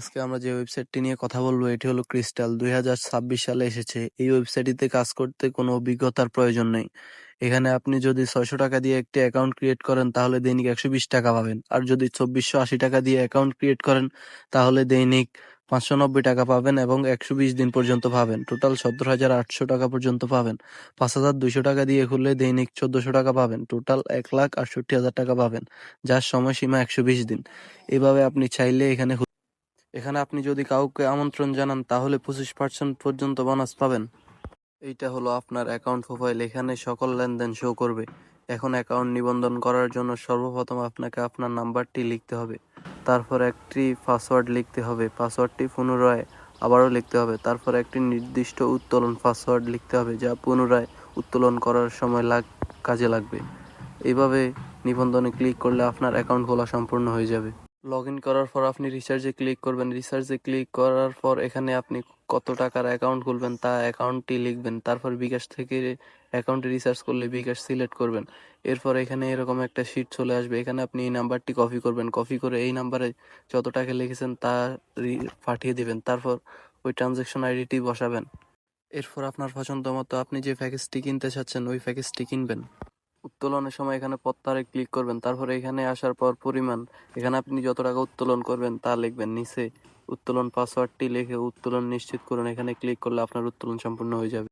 আজকে আমরা যে ওয়েবসাইটটি নিয়ে কথা বলব, এটি হলো ক্রিস্টাল দুই হাজার ছাব্বিশ সালে এসেছে। এই ওয়েবসাইটটিতে কাজ করতে কোনো অভিজ্ঞতার প্রয়োজন নেই। এখানে আপনি যদি ছয়শো টাকা দিয়ে একটি অ্যাকাউন্ট ক্রিয়েট করেন, তাহলে দৈনিক একশো বিশ টাকা পাবেন। আর যদি চব্বিশশো আশি টাকা দিয়ে অ্যাকাউন্ট ক্রিয়েট করেন, তাহলে দৈনিক পাঁচশো নব্বই টাকা পাবেন এবং একশো বিশ দিন পর্যন্ত পাবেন। টোটাল সত্তর হাজার আটশো টাকা পর্যন্ত পাবেন। পাঁচ হাজার দুইশো টাকা দিয়ে খুললে দৈনিক চোদ্দশো টাকা পাবেন। টোটাল এক লাখ আটষট্টি হাজার টাকা পাবেন, যার সময়সীমা একশো বিশ দিন। এভাবে আপনি চাইলে এখানে এখানে আপনি যদি কাউকে আমন্ত্রণ জানান, তাহলে পঁচিশ পার্সেন্ট পর্যন্ত বোনাস পাবেন। এইটা হলো আপনার অ্যাকাউন্ট প্রোফাইল এখানে সকল লেনদেন শো করবে। এখন অ্যাকাউন্ট নিবন্ধন করার জন্য সর্বপ্রথম আপনাকে আপনার নাম্বারটি লিখতে হবে। তারপর একটি পাসওয়ার্ড লিখতে হবে। পাসওয়ার্ডটি পুনরায় আবারও লিখতে হবে। তারপর একটি নির্দিষ্ট উত্তোলন পাসওয়ার্ড লিখতে হবে, যা পুনরায় উত্তোলন করার সময় লাগ, কাজে লাগবে। এইভাবে নিবন্ধনে ক্লিক করলে আপনার অ্যাকাউন্ট খোলা সম্পূর্ণ হয়ে যাবে। লগ ইন করার পর আপনি রিচার্জে ক্লিক করবেন। রিচার্জে ক্লিক করার পর এখানে আপনি কত টাকার অ্যাকাউন্ট খুলবেন তা অ্যাকাউন্টটি লিখবেন। তারপর বিকাশ থেকে অ্যাকাউন্টে রিচার্জ করলে বিকাশ সিলেক্ট করবেন। এরপর এখানে এরকম একটা শিট চলে আসবে। এখানে আপনি এই নাম্বারটি কপি করবেন। কপি করে এই নাম্বারে যত টাকা লিখেছেন তা পাঠিয়ে দিবেন। তারপর ওই ট্রানজ্যাকশন আইডিটি বসাবেন। এরপর আপনার পছন্দ মতো আপনি যে প্যাকেজটি কিনতে চাচ্ছেন, ওই প্যাকেজটি কিনবেন। উত্তোলনের সময় এখানে পত্তারে ক্লিক করবেন, তারপরে এখানে আসার পর পরিমাণ, এখানে আপনি যত টাকা উত্তোলন করবেন তা লিখবেন নিচে, উত্তোলন পাসওয়ার্ডটি লিখে উত্তোলন নিশ্চিত করুন, এখানে ক্লিক করলে আপনার উত্তোলন সম্পূর্ণ হয়ে যাবে।